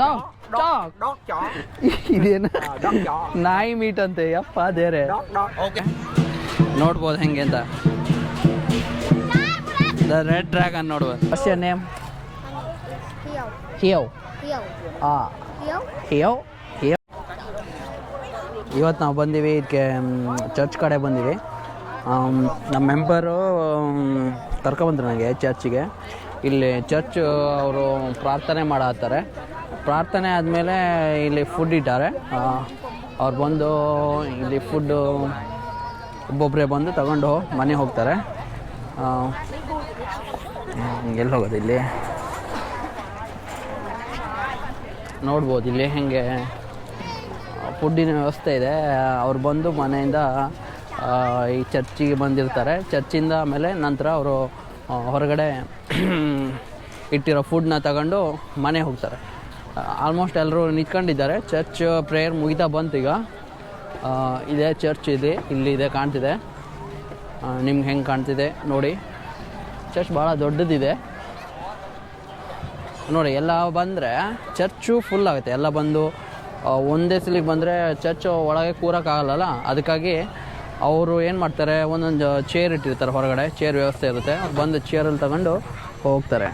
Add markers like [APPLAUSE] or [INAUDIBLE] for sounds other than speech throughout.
Dog dog Dog chó. ಇದೇನು. ನಾಯಿ meat ಅಂತೆ ಯಪ್ಪ ದೇರೆ. ನೋಡ್ಬೋದು ಹೆಂಗೆ ಅಂತ. ದ ರೆಡ್ ಡ್ರ್ಯಾಗನ್ ನೋಡ್ಬೋದು. ವಾಟ್ಸ್ ಯರ್ ನೇಮ್ ಹಿಯೋ ಆ. ಹಿಯವ್ ಹಿಯವ್ ಇವತ್ತು ನಾವು ಬಂದೀವಿ ಇದಕ್ಕೆ ಚರ್ಚ್ ಕಡೆ ಬಂದೀವಿ. ನಮ್ಮ ಮೆಂಬರು ಕರ್ಕೊಬಂದ್ರು ನನಗೆ ಚರ್ಚಿಗೆ ಇಲ್ಲಿ ಚರ್ಚ್ ಅವರು ಪ್ರಾರ್ಥನೆ ಮಾಡತ್ತಾರೆ. ಪ್ರಾರ್ಥನೆ ಆದಮೇಲೆ ಇಲ್ಲಿ ಫುಡ್ ಇಟ್ಟಾರೆ ಅವ್ರು ಬಂದು ಇಲ್ಲಿ ಫುಡ್ಡು ಒಬ್ಬೊಬ್ಬರೇ ಬಂದು ತಗೊಂಡು ಮನೆಗೆ ಹೋಗ್ತಾರೆ. ಎಲ್ಲಿ ಹೋಗೋದು ಇಲ್ಲಿ? ನೋಡ್ಬೋದು ಇಲ್ಲಿ ಹೇಗೆ ಫುಡ್ಡಿನ ವ್ಯವಸ್ಥೆ ಇದೆ. ಅವ್ರು ಬಂದು ಮನೆಯಿಂದ ಈ ಚರ್ಚಿಗೆ ಬಂದಿರ್ತಾರೆ. ಚರ್ಚಿಂದ ಆಮೇಲೆ ನಂತರ ಅವರು ಹೊರಗಡೆ ಇಟ್ಟಿರೋ ಫುಡ್ನ ತಗೊಂಡು ಮನೆ ಹೋಗ್ತಾರೆ. ಆಲ್ಮೋಸ್ಟ್ ಎಲ್ಲರೂ ನಿಂತ್ಕೊಂಡಿದ್ದಾರೆ. ಚರ್ಚ್ ಪ್ರೇಯರ್ ಮುಗಿತಾ ಬಂತು ಈಗ. ಇದೆ ಚರ್ಚ್ ಇದೆ ಇಲ್ಲಿದೆ ಕಾಣ್ತಿದೆ. ನಿಮ್ಗೆ ಹೆಂಗೆ ಕಾಣ್ತಿದೆ ನೋಡಿ. ಚರ್ಚ್ ಭಾಳ ದೊಡ್ಡದಿದೆ. ನೋಡಿ, ಎಲ್ಲ ಬಂದರೆ ಚರ್ಚು ಫುಲ್ ಆಗುತ್ತೆ. ಎಲ್ಲ ಬಂದು ಒಂದೇ ಸಲಿಗೆ ಬಂದರೆ ಚರ್ಚ್ ಒಳಗೆ ಕೂರೋಕ್ಕಾಗಲ್ಲ ಅದಕ್ಕಾಗಿ ಅವರು ಏನು ಮಾಡ್ತಾರೆ ಒಂದೊಂದು ಚೇರ್ ಇಟ್ಟಿರ್ತಾರೆ ಹೊರಗಡೆ ಚೇರ್ ವ್ಯವಸ್ಥೆ ಇರುತ್ತೆ. ಅವ್ರು ಬಂದು ಚೇರಲ್ಲಿ ತಗೊಂಡು ಹೋಗ್ತಾರೆ.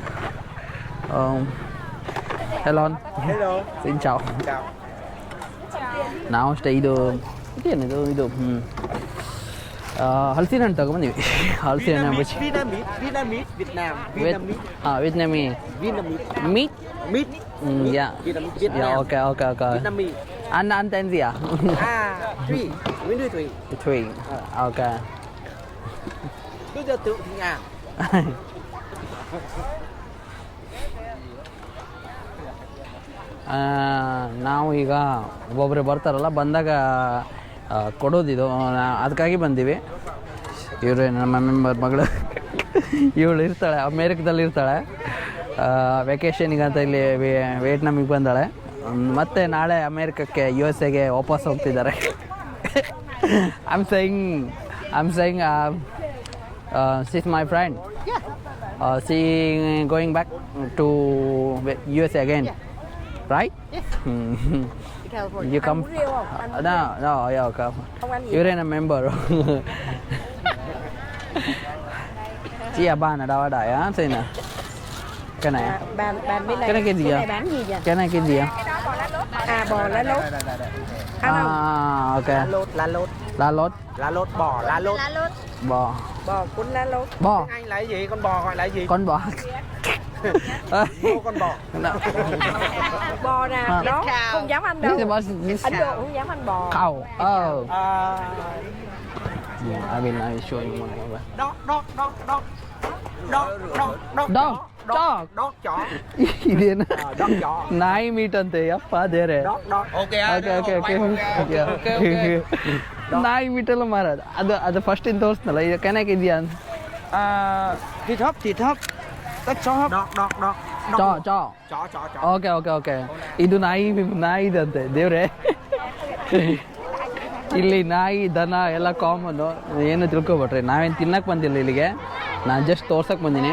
Hello ciao. ನಾವು ಅಷ್ಟೇ ಇದು ಇದೇನಿದು ಇದು ಹ್ಞೂ ಹಲಸಿನ ಹಣ್ಣು ತಗೊಂಬಂದಿವಿ ಹಲಸಿನ ಹಣ್ಣು. ಹಾಂ. Meat Meat. Yeah. Okay okay okay Thì à. ಆ, ನಾವು ಈಗ ಒಬ್ಬೊಬ್ಬರು ಬರ್ತಾರಲ್ಲ ಬಂದಾಗ ಕೊಡೋದಿದು ಅದಕ್ಕಾಗಿ ಬಂದೀವಿ. ಇವರು ನಮ್ಮ ಮೆಂಬರ್ ಮಗಳು. ಇವಳು ಇರ್ತಾಳೆ ಅಮೇರಿಕದಲ್ಲಿ ಇರ್ತಾಳೆ ವೆಕೇಷನಿಗೆ ಅಂತ ಇಲ್ಲಿ ವಿಯೆಟ್ನಾಮಿಗೆ ಬಂದಾಳೆ. ಮತ್ತೆ ನಾಳೆ ಅಮೇರಿಕಕ್ಕೆ ಯು ಎಸ್ ಎಗೆ ವಾಪಸ್ ಹೋಗ್ತಿದ್ದಾರೆ I am saying I am saying sis my friend uh, she going back to USA again, right? Hmm. [LAUGHS] you come? Uh, no, no, yeah, okay. You're in a member. Chị à ban ở đâu ở đây á? Xin nè. Cái này, á? bàn bàn bên này cái này cái gì này ạ? bán gì nhỉ Cái này cái gì á? À bò lá lốt không À, ok. Lá lốt, lá lốt. Lá lốt, Lá lốt bò, lá lốt. Lá lốt. bò, bò cuốn lá lốt bò, Anh là gì? Con bò gọi là gì? con bò. [LAUGHS] Ô, con bò. Bò nè À. đó không dám ăn đâu ấn độ không dám ăn bò cow. Oh. À, Yeah, I will I show you one over. dog, dog, dog, dog. Dog, dog, dog. Dog, dog ಚಾ ಇದೇನು ನಾಯಿ meat ಅಂತೆ ಯಪ್ಪ ದೇರೆ okay okay okay ನಾಯಿ meat ಎಲ್ಲ ಮಾರೋದು ಅದು ಅದು ಫಸ್ಟ್ ಇನ್ ತೋರಿಸ್ನಲ್ಲ ಇದು ಕನೆಕ್ ಇದೆಯಾ ಅಂತ À, ಹಾಪ್ ಹಾಪ್. ಚಾ chó. ಓಕೆ ಓಕೆ ಓಕೆ ಇದು ನಾಯಿ ನಾಯಿ ಇದಂತೆ ದೇವ್ರೆ ಇಲ್ಲಿ ನಾಯಿ ದನ ಎಲ್ಲ ಕಾಮನ್ ಏನು ತಿಳ್ಕೊಬಿಟ್ರಿ ನಾವೇನು ತಿನ್ನಕ್ಕೆ ಬಂದಿಲ್ಲ ಇಲ್ಲಿಗೆ. ನಾನು ಜಸ್ಟ್ ತೋರ್ಸಕ್ಕೆ ಬಂದೀನಿ.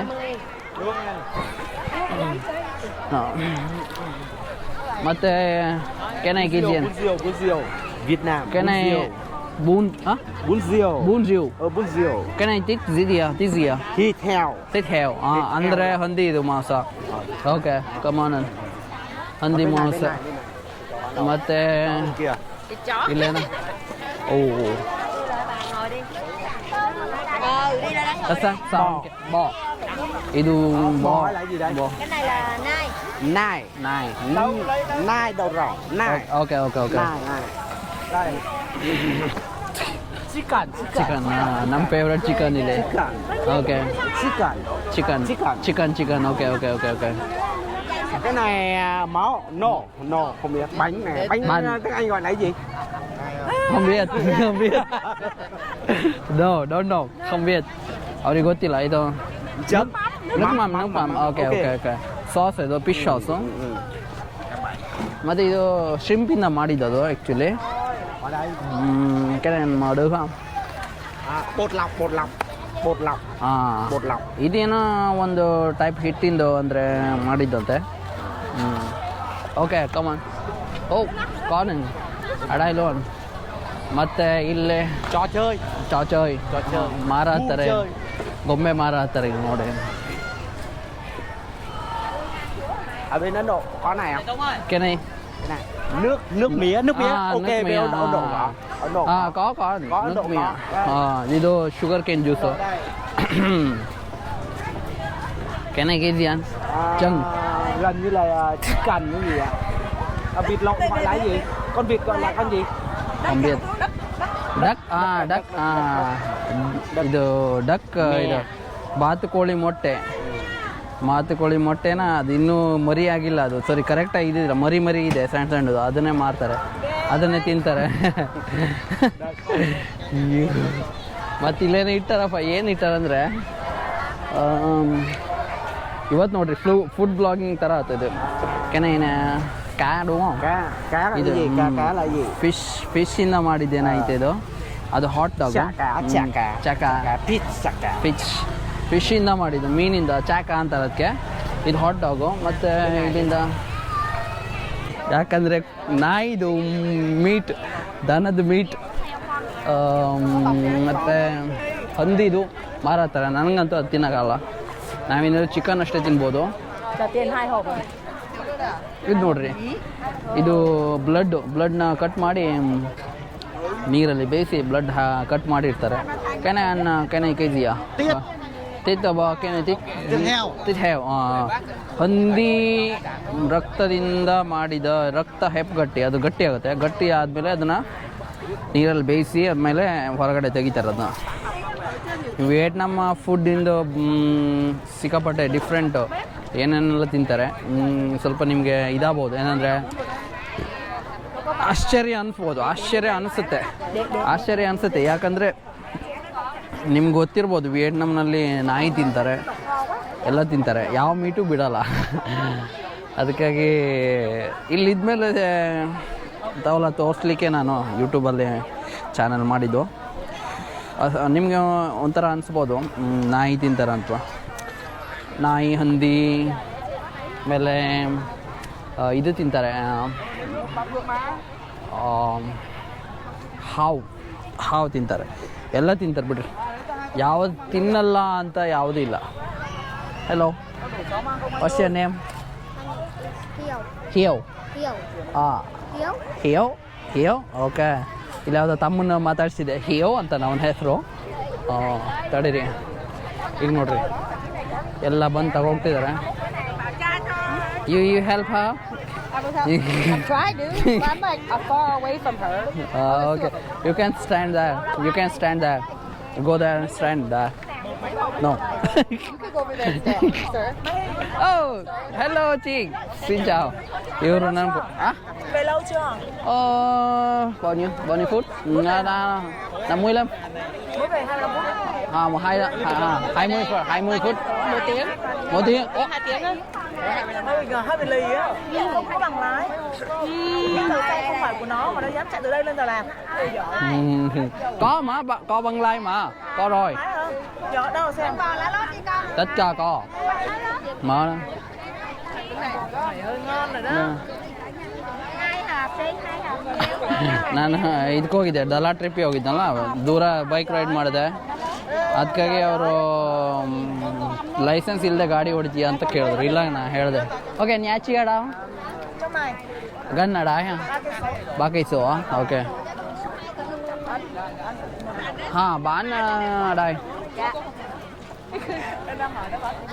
ಹಾಂ ಮತ್ತು ಕೆನೈ K G Bún riêu, bún riêu. Việt Nam. bún ಕೆನೈ riêu. Boon ಹಾಂ Bún riêu. Boon ಜಿವ್ Ờ, bún riêu. ಕೆನೈ thick ಜಿದಿಯಾ ತಿಜಿಯಾ Thịt heo. Thick have ಹಾಂ ಅಂದರೆ ಹಂದಿ ಇದು ಮಾಂಸ ಓಕೆ ಕಮಾನ್ ಹಂದಿ ಮಾಂಸ ಮತ್ತು Kìa. ಇಲ್ಲೇನ O That's a sound. Bò. Idu bò. Bò. Cái này là nai. Nai. Nai. Ừ. Nai đầu rỏ. Nai. Ờ, ok ok ok. Nai nai. Đây. chicken chicken nam pe ora chicken à, ile okay chicken chicken chicken chicken chicken ok ok okay okay à, cái này à, máu nổ nổ không biết bánh này bánh, tiếng anh gọi là gì không biết không biết no don't know không biết ở đi có tỷ lệ đâu chấm nước mắm nước mắm ok ok ok sauce ಇದು fish sauce ಮತ್ತು ಇದು ಶಿಂಪಿಂದ ಅದು actually ở ಮಾಡು ಹಾಂ. ಇದೇನೋ ಒಂದು type ಹಿಟ್ಟಿಂದು ಅಂದರೆ ಮಾಡಿದ್ದಂತೆ. ಹ್ಞೂ ಓಕೆ ಕಮನ್ ಓ ಕಾರ್ನ್ ಅಡ ಲೋನ್ ಮತ್ತೆ ಇಲ್ಲಿ. ಚಾಚೋಯ್ ಚಾಚೋಯ್. ಮಾರ ಹತ್ತಾರೆ ಗೊಂಬೆ ಮಾರ ಹತ್ತಾರೆ ಇಲ್ಲಿ ನೋಡಿ. Ở bên Ấn Độ có này không? ಕೆನೈ Cái này. Nước nước mía, nước mía. À, ok, nước bên mía, Ấn Độ à. có. Ấn Độ ಹಾಂ ಕಾ ಕಾರ್ನ್ Có Ấn Độ ಮಿಯ có. ಹಾಂ ಇದು sugar cane juice [COUGHS] Đây. ಕೆನೈ K G ಅನ್ À, Chân. gần như là chicken cái gì ạ? À, vịt lộn gọi là gì? Con vịt gọi là con gì? ಅಂಬಿಯತ್ duck ಹಾಂ duck ಹಾಂ ಇದು duck ಇದು ಬಾತುಕೋಳಿ ಮೊಟ್ಟೆ ಬಾತುಕೋಳಿ ಮೊಟ್ಟೆನ ಅದು ಇನ್ನೂ ಮರಿ ಆಗಿಲ್ಲ ಅದು ಸರಿ ಕರೆಕ್ಟಾಗಿ ಇದ್ದಿದ್ರೆ ಮರಿ ಮರಿ ಇದೆ ಸಣ್ಣ ಸಣ್ಣದು. ಅದನ್ನೇ ಮಾರ್ತಾರೆ. ಅದನ್ನೇ ತಿಂತಾರೆ. [LAUGHS] ಮತ್ತು ಇಲ್ಲೇನು ಇಟ್ಟಾರಪ್ಪ? ಏನು ಇಟ್ಟಾರಂದರೆ ಇವತ್ತು ನೋಡ್ರಿ ಫ್ಲೂ ಫುಡ್ ಬ್ಲಾಗಿಂಗ್ ಥರ ಆಗ್ತದೆ ಕೆನೇನ ಕ್ಯಾಡು ಇದು ಫಿಶ್ ಫಿಶ್ಶಿಂದ ಮಾಡಿದ್ದೇನಾಯ್ತು ಇದು ಅದು ಹಾಟ್ ಡಾಗ್ ಚಕಾ ಫಿಶ್ pizza chaka. ಫಿಶ್ ಫಿಶ್ಶಿಂದ ಮಾಡಿದ್ದು, ಮೀನಿಂದ, ಚಾಕ ಅಂತಾರೆ ಅದಕ್ಕೆ ಇದು ಹಾಟ್ ಡಾಗು ಮತ್ತು ಇಲ್ಲಿಂದ ಯಾಕಂದರೆ ನಾಯಿದು ಮೀಟ್ ದನದ ಮೀಟ್ ಮತ್ತು ಹಂದಿದು ಮಾರತ್ತಾರೆ ನನಗಂತೂ ಅದು ತಿನ್ನೋಕ್ಕಲ್ಲ ನಾವೇನಾದ್ರು ಚಿಕನ್ ಅಷ್ಟೇ ತಿನ್ಬೋದು. ಇದು ನೋಡ್ರಿ. ಇದು ಬ್ಲಡ್ಡು ಬ್ಲಡ್ನ ಕಟ್ ಮಾಡಿ, ನೀರಲ್ಲಿ ಬೇಯಿಸಿ ಬ್ಲಡ್ ಕಟ್ ಮಾಡಿರ್ತಾರೆ. ಕೆನೆ ಅನ್ನ, ಕೆನೆ ಕೆ ಜಿಯಾ ತಿತ್ತ ಬಾ ಕೆನೆ ತಿಕ್ ತಿತ್ ಹೇವ್ ಹಂದಿ ರಕ್ತದಿಂದ ಮಾಡಿದ ರಕ್ತ ಹೆಪ್ಪುಗಟ್ಟಿ ಅದು ಗಟ್ಟಿ ಆಗುತ್ತೆ. ಗಟ್ಟಿ ಆದಮೇಲೆ ಅದನ್ನು ನೀರಲ್ಲಿ ಬೇಯಿಸಿ ಆದಮೇಲೆ ಹೊರಗಡೆ ತೆಗಿತಾರೆ ಅದನ್ನ. ವಿಯೆಟ್ನಾಮ್ ಫುಡ್ಡಿಂದು ಸಿಕ್ಕಾಪಟ್ಟೆ ಡಿಫ್ರೆಂಟು ಏನೇನೆಲ್ಲ ತಿಂತಾರೆ? ಸ್ವಲ್ಪ ನಿಮಗೆ ಇದಾಗ್ಬೋದು. ಏನಂದರೆ ಆಶ್ಚರ್ಯ ಅನ್ಸ್ಬೋದು. ಆಶ್ಚರ್ಯ ಅನಿಸುತ್ತೆ. ಆಶ್ಚರ್ಯ ಅನಿಸುತ್ತೆ. ಯಾಕಂದರೆ ನಿಮ್ಗೆ ಗೊತ್ತಿರ್ಬೋದು ವಿಯೆಟ್ನಾಮ್ನಲ್ಲಿ ನಾಯಿ ತಿಂತಾರೆ, ಎಲ್ಲ ತಿಂತಾರೆ. ಯಾವ ಮೀಟು ಬಿಡಲ್ಲ. ಅದಕ್ಕಾಗಿ ಇಲ್ಲಿದ್ಮೇಲೆ ತಾವೆಲ್ಲ ತೋರಿಸ್ಲಿಕ್ಕೆ ನಾನು ಯೂಟ್ಯೂಬಲ್ಲಿ ಚಾನಲ್ ಮಾಡಿದ್ದು. ನಿಮಗೆ ಒಂಥರ ಅನಿಸ್ಬೋದು ನಾಯಿ ತಿಂತಾರೆ ಅಂತ ನಾಯಿ, ಹಂದಿ, ಆಮೇಲೆ ಇದು ತಿಂತಾರೆ ಹಾವು ಹಾವು ತಿಂತಾರೆ. ಎಲ್ಲ ತಿಂತಾರೆ ಬಿಡ್ರಿ. ಯಾವ್ದು ತಿನ್ನಲ್ಲ ಅಂತ ಯಾವುದೂ ಇಲ್ಲ. ಹಲೋ ವಾಟ್ಸ್ ಯರ್ ನೇಮ್ ಹಿಯೋ. ಹಾಂ. ಹಿಯೋ ಹಿಯೋ ಓಕೆ ಇಲ್ಲ ಯಾವುದೋ ತಮ್ಮನ್ನ ಮಾತಾಡ್ಸಿದೆ ಹಿಯೋ ಅಂತ ಅವನ ಹೆಸರು. ತಡೀರಿ. ಈಗ ನೋಡ್ರಿ. ಎಲ್ಲ ಬಂದು ತಗೋಗ್ತಿದ್ದಾರೆ ಯು ಯು ಹೆಲ್ಪ್ ಹಾ Try dude. I'm far away from her. Okay you can stand that you can stand Go there and stand there. No. you can go over there sir. Oh, hello, chị. Xin chào. You Ron An. À? Về lâu chưa? Oh, bao nhiêu? Bao nhiêu phút? Là, là, là 15. Mới về 25 phút. À, một hai, hai, hai mươi phút, hai mươi phút. Một tiếng. Một tiếng Ủa? Hai tiếng á. Hơi gần hơi bị lì á. Không có bằng lái. Cái từ xe không phải của nó mà nó dám chạy từ đây lên Đà Lạt. Ôi giời. Ừ, Có mà, bà- có băng lai mà Có rồi Lái hả? Giờ đâu xem. Còn lá lót đi con. Tất cả có Mở đó Mày hơi ngon rồi đó. Dạ. Hai hộp đi, hai hộp nhiều. ನಾನು ಇದಕ್ಕೆ ಹೋಗಿದ್ದೆ ಡಲಾ ಟ್ರಿಪ್ಪಿಗೆ ಹೋಗಿದ್ನಲ್ಲ ದೂರ bike ride ಮಾಡಿದೆ ಅದಕ್ಕಾಗಿ ಅವರು licence ಇಲ್ಲದೆ ಗಾಡಿ ಹೊಡಿತೀಯ ಅಂತ ಕೇಳಿದ್ರು. ಇಲ್ಲ ನಾ ಹೇಳಿದೆ. ಓಕೆ ನ್ಯಾಚಿ ಅಡ ಗನ್ನಡ ಬಾಕೈಸು ಓಕೆ ಹಾಂ ಬಾನ್ ಅಡಾಯ್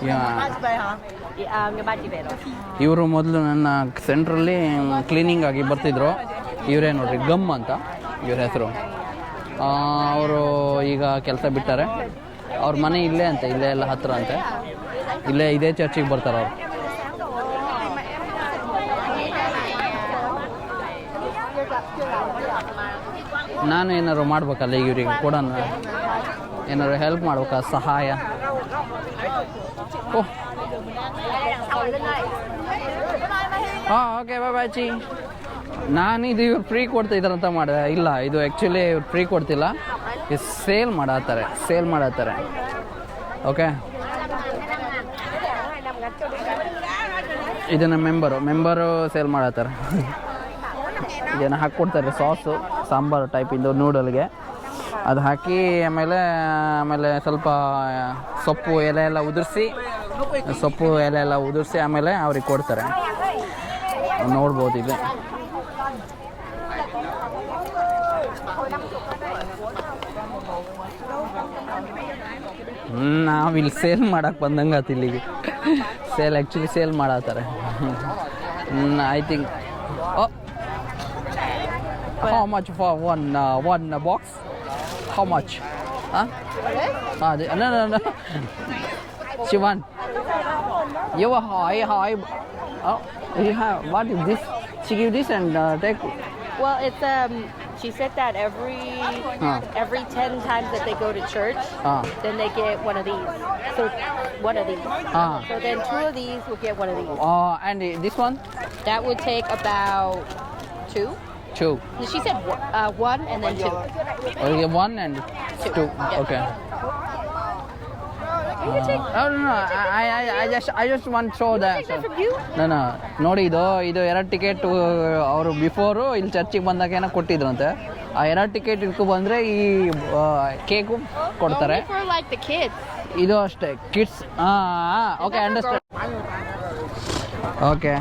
Ba chị về hả? Chị, à, người ba chị về rồi. ಇವರು ಮೊದಲು ನನ್ನ ಸೆಂಟ್ರಲ್ಲಿ ಕ್ಲೀನಿಂಗ್ ಆಗಿ ಬರ್ತಿದ್ರು. ಇವರೇ ನೋಡ್ರಿ ಗಮ್ ಅಂತ. ಇವ್ರ ಹೆಸರು. ಅವರು ಈಗ ಕೆಲಸ ಬಿಟ್ಟಾರೆ ಅವ್ರ ಮನೆ ಇಲ್ಲೇ ಅಂತೆ, ಇಲ್ಲೇ ಎಲ್ಲ ಹತ್ರ ಅಂತೆ. ಇಲ್ಲೇ ಇದೇ ಚರ್ಚಿಗೆ ಬರ್ತಾರೆ ಅವರು. ನಾನು ಏನಾದ್ರು ಮಾಡ್ಬೇಕಲ್ಲ ಈಗ ಇವರಿಗೆ ಕೂಡ ಏನಾದ್ರು ಹೆಲ್ಪ್ ಮಾಡ್ಬೇಕಾ? ಸಹಾಯ? ಓಹ್. ಹಾಂ ಓಕೆ ಬಾಯ್ ಚಿ. ನಾನು ಇದು ಇವ್ರು ಫ್ರೀ ಕೊಡ್ತಾ ಇದ್ದಾರಂತ ಮಾಡಿದೆ. ಇಲ್ಲ, ಇದು ಆ್ಯಕ್ಚುಲಿ ಇವ್ರು ಫ್ರೀ ಕೊಡ್ತಿಲ್ಲ. ಇದು ಸೇಲ್ ಮಾಡತ್ತಾರೆ ಸೇಲ್ ಮಾಡತ್ತಾರೆ ಓಕೆ ಇದನ್ನು ಮೆಂಬರು ಮೆಂಬರು ಸೇಲ್ ಮಾಡತ್ತಾರೆ ಇದನ್ನು ಹಾಕ್ಕೊಡ್ತಾರೆ ಸಾಸು ಸಾಂಬಾರು ಟೈಪಿಂದು ನೂಡಲ್ಗೆ ಅದು ಹಾಕಿ ಆಮೇಲೆ ಆಮೇಲೆ ಸ್ವಲ್ಪ, ಸೊಪ್ಪು ಎಲೆ ಎಲ್ಲ ಉದುರಿಸಿ, ಸೊಪ್ಪು ಎಲೆ ಎಲ್ಲ ಉದುರಿಸಿ ಆಮೇಲೆ ಅವ್ರಿಗೆ ಕೊಡ್ತಾರೆ. ನೋಡ್ಬೋದು ಇದು. ನಾವಿಲ್ಲಿ ಸೇಲ್ ಮಾಡಕ್ಕೆ ಬಂದಂಗೆ ಆತು ಇಲ್ಲಿಗೆ. Sale actually sale ಮಾಡತ್ತಾರೆ I think how much for one one box how much ಹಾಂ ಅದೇ ಶಿವನ್ ಯವ hi hi what is this she give this and take Well, it's um. She said that every Huh. every ten times that they go to church, Ah. then they get one of these. So one of these. Ah. So then two of these will get one of these. uh, and this one That would take about two. two She said one- uh, one and then two. Okay, one and two. Yeah. Okay. Uh, no, no, no. I, I, I just, I just want to show that. Take that. No, no. ನೋಡಿ ಇದು ಇದು ಎರಡು ticket ಅವರು before ಇಲ್ಲಿ ಚರ್ಚಿಗೆ ಬಂದಾಗ ಏನೋ ಕೊಟ್ಟಿದ್ರಂತೆ ಆ ಎರಡು ಟಿಕೆಟ್ ಇಟ್ಕೊ ಬಂದರೆ ಈ ಕೇಕು ಕೊಡ್ತಾರೆ the kids. ಇದು ಅಷ್ಟೇ ಕಿಡ್ಸ್ ಹಾಂ ಓಕೆ ಅಂಡರ್ಸ್ಟ್ಯಾಂಡ್ ಓಕೆ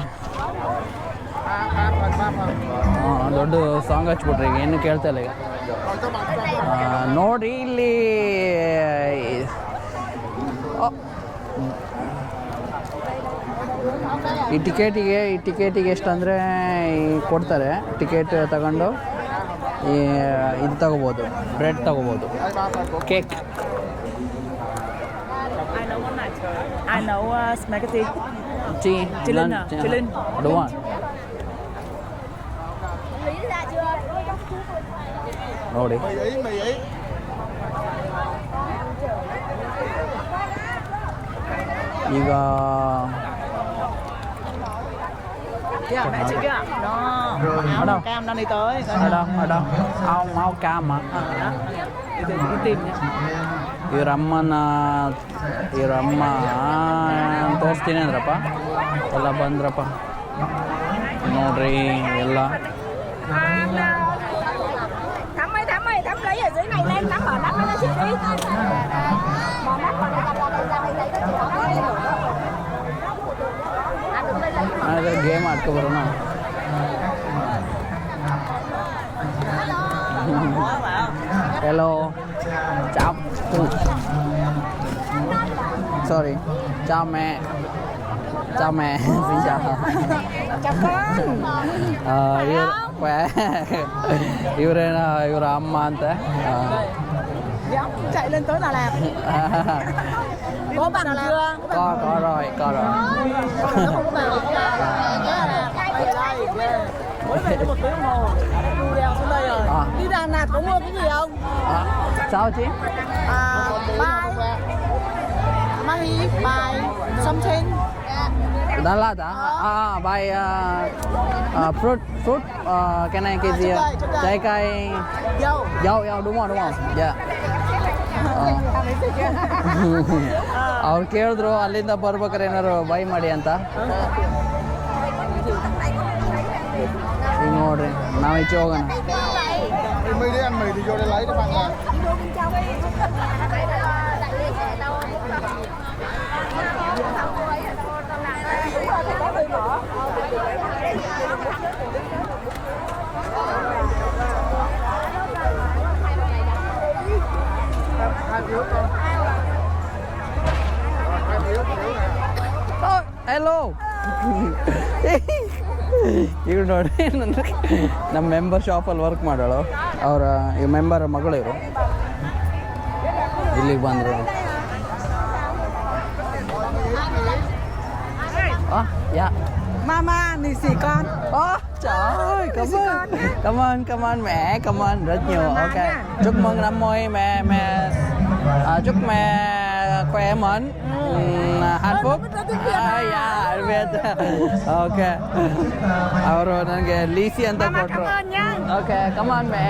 ದೊಡ್ಡ ಸಾಂಗ್ ಹಚ್ಬಿಟ್ರಿ ಈಗ ಏನು ಕೇಳ್ತಾ ಇಲ್ಲ ಈಗ ನೋಡಿ ಇಲ್ಲಿ ಈ ಟಿಕೆಟಿಗೆ ಈ ಟಿಕೆಟಿಗೆ ಎಷ್ಟು ಅಂದರೆ ಕೊಡ್ತಾರೆ. ಟಿಕೆಟ್ ತಗೊಂಡು ಈ ಇದು ತಗೋಬೋದು ಬ್ರೆಡ್ ತಗೋಬೋದು. ಕೇಕ್. ನೋಡಿ. ಈಗ ನೋಡಿ Kìa, mẹ chị kìa. Đó. Ở đâu? Cam đang đi tới. ở đâu ở đâu áo áo cam hả Ờ, đó. Đi tìm, đi tìm nha. ಇವರಮ್ಮನ ಇವರಮ್ಮ ತೋರಿಸ್ತೀನಿ ಅಂದ್ರಪ್ಪ ಎಲ್ಲ ಬಂದ್ರಪ್ಪ ನೋಡ್ರಿ ಎಲ್ಲ Thắm ơi, Thắm ơi, Thắm lấy ở dưới này lên, Thắm mở nắp lên cho chị đi. Mở nắp còn cầm ra đây, ra đây, đây, có chị ಆರೆ game ಆಡ್ಕ ಬರೋಣ hello sorry ಚಾಪ್ sorry ಚಾಮೆ. ಚಾಮೆ ಸಿಂಜಾ ಇವ್ರ ಅಮ್ಮ ಅಂತ? Chạy lên tới Đà Lạt. [LAUGHS] Có bằng chưa? có có rồi có rồi Nó không có một tiếng đồng hồ. Đu đèo xuống đây rồi. À. Đi Đà Lạt có mua cái gì không? à, sao chị À, buy. Money, buy something. Đà Lạt hả? À, by uh, uh, fruit, fruit, uh, cái này cái gì? trái cây, Dâu. dâu, dâu đúng rồi, đúng rồi. Dạ. [LAUGHS] ಅವ್ರು ಕೇಳಿದ್ರು ಅಲ್ಲಿಂದ ಬರ್ಬೇಕಾರೆ ಏನಾರು by ಮಾಡಿ ಅಂತ. ಈಗ ನೋಡ್ರಿ ನಾವು ಈಚೆ ಹೋಗೋಣ. ಹಲೋ ಈಗ ನೋಡಿ ಏನಂದ್ರೆ ನಮ್ಮ ಮೆಂಬರ್ ಶಾಪಲ್ಲಿ ವರ್ಕ್ ಮಾಡೋಳು ಅವರ ಈ ಮೆಂಬರ್ ಮಗಳು ಇವರು ಇಲ್ಲಿಗೆ ಬಂದರು ಆ ಯಾ Mama, nì xì con. Ồ, trời ơi, cảm ơn Cảm ơn, cảm ơn mẹ, cảm ơn rất nhiều Ok, chúc mừng năm mới mẹ mẹ à, Chúc mẹ khỏe mạnh ừm, hạnh phúc ಆ, ಯಾ okay. ಅವರು ನನಗೆ lessee ಅಂತ ಕೊಟ್ಟರು okay come on May.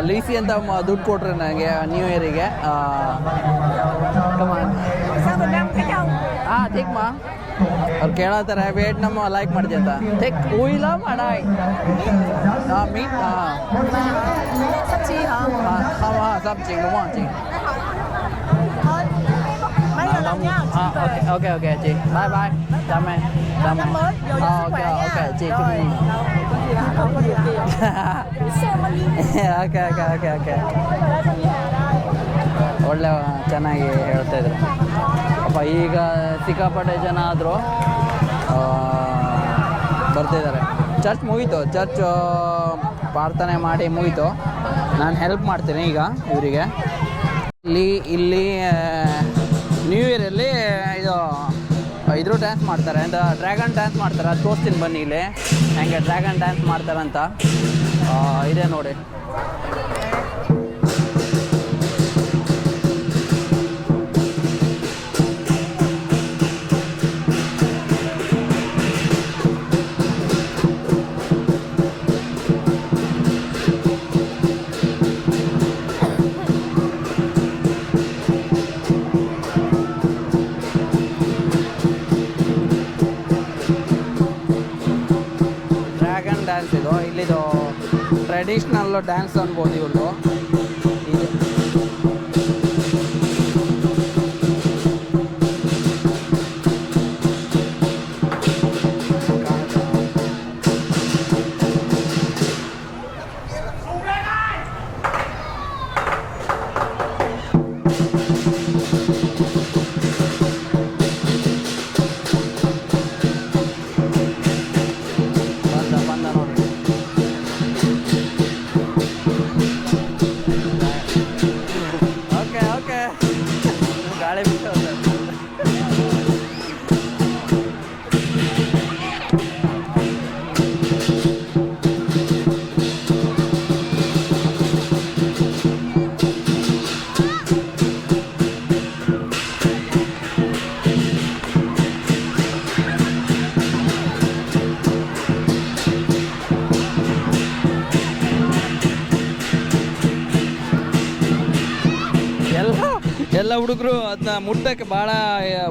Lessee ಅಂತ ದುಡ್ಡು ಕೊಟ್ರು ನನಗೆ new ಇಯರಿಗೆ ಕಮಾನ್? ಹಾಂ ठीक ಮಾ. ಅವ್ರು ಕೇಳತ್ತಾರೆ ವೇಟ್ ನಮ್ಮ ಲೈಕ್ ಮಾಡ್ತೀಯ ಅಂತ. ತೆಕ್ ಇಲ್ಲ ಮಾಡ ಮೀಟ್ ಹಾಂ ಹಾಂ ಹಾಂ ಸಬ್ ಚಿಂಗ್ ಹಾಂ ಚಿಂಗ್ nha ಹಾಂ okay okay okay chị. Bye bye. Chào mẹ chào mẹ ok ok chị chúc mừng [LAUGHS] ok ok ok okay ಒಳ್ಳೆ ಚೆನ್ನಾಗಿ ಹೇಳ್ತಾ ಇದ್ರು. ಅಪ್ಪ ಈಗ ಸಿಕ್ಕಾಪಟ್ಟೆ ಜನ ಆದರೂ ಬರ್ತಿದ್ದಾರೆ. ಚರ್ಚ್ ಮುಗೀತು. ಚರ್ಚ್ ಪ್ರಾರ್ಥನೆ ಮಾಡಿ ಮುಗೀತು. ನಾನು ಹೆಲ್ಪ್ ಮಾಡ್ತೀನಿ ಈಗ ಇವರಿಗೆ. ಇಲ್ಲಿ ಇಲ್ಲಿ ನ್ಯೂ ಇಯರಲ್ಲಿ ಇದು, ಇದ್ರು ಡ್ಯಾನ್ಸ್ ಮಾಡ್ತಾರೆ ಅಂತ ಡ್ರ್ಯಾಗನ್ ಡ್ಯಾನ್ಸ್ ಮಾಡ್ತಾರೆ. ಅದು ತೋರಿಸ್ತೀನಿ ಬನ್ನಿ ಇಲ್ಲಿ. ಹೆಂಗೆ ಡ್ರ್ಯಾಗನ್ ಡ್ಯಾನ್ಸ್ ಮಾಡ್ತಾರಂತ. ಇದೆ ನೋಡಿ. ಡ್ಯಾನ್ಸ್ ಇದು. ಇಲ್ಲಿದು ಟ್ರೆಡಿಷ್ನಲ್ ಡ್ಯಾನ್ಸ್ ಅನ್ಬೋದು ಇವ್ರದ್ದು ಅದನ್ನ ಮುಟ್ಟಕ್ಕೆ ಭಾಳ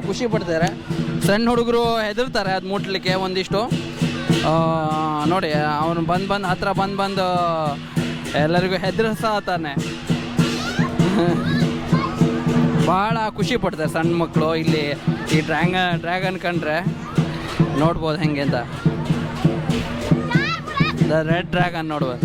ಖುಷಿ ಪಡ್ತಾರೆ ಸಣ್ಣ ಹುಡುಗರು ಹೆದರ್ತಾರೆ ಅದು ಮುಟ್ಲಿಕ್ಕೆ ಒಂದಿಷ್ಟು. ನೋಡಿ, ಅವನು ಬಂದು ಬಂದು, ಹತ್ರ ಬಂದು ಬಂದು ಎಲ್ಲರಿಗೂ ಹೆದರ್ಸಾತಾನೆ. ಭಾಳ ಖುಷಿ ಪಡ್ತಾರೆ ಸಣ್ಣ ಮಕ್ಕಳು ಇಲ್ಲಿ ಈ ಡ್ರ್ಯಾಗ, ಡ್ರ್ಯಾಗನ್ ಕಂಡ್ರೆ. ನೋಡ್ಬೋದು ಹೆಂಗೆ ಅಂತ. ದ ರೆಡ್ ಡ್ರ್ಯಾಗನ್ ನೋಡ್ಬೋದು.